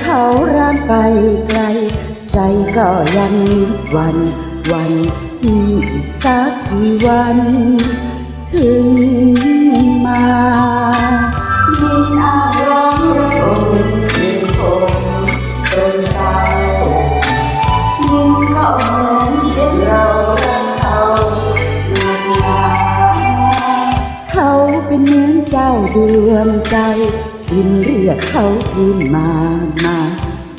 เขาล้าไปไกล ใจก็ยังมีวัน วันที่อีกสักกี่วัน ถึงมามีอารมณ์ระอุยิ่งคนเศร้ายิ่งก็เหมือนเช่นเรารักเขานานนาเขาเป็นเหมือนเจ้าดวงใจ บินเรียกเขาคืนมา มา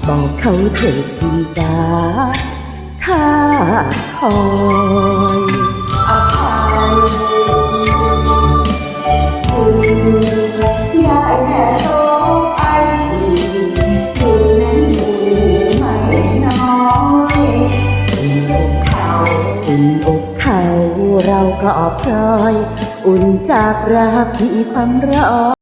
บอกเขาเถิดจินตาข้าคอยอภัยคุณยายแม่โซไอดีคุณนั้นมีไม่น้อยคุณอกเขาอุ่นอกเขาเราก็พลอย อุ่นจากรักที่ความร้อน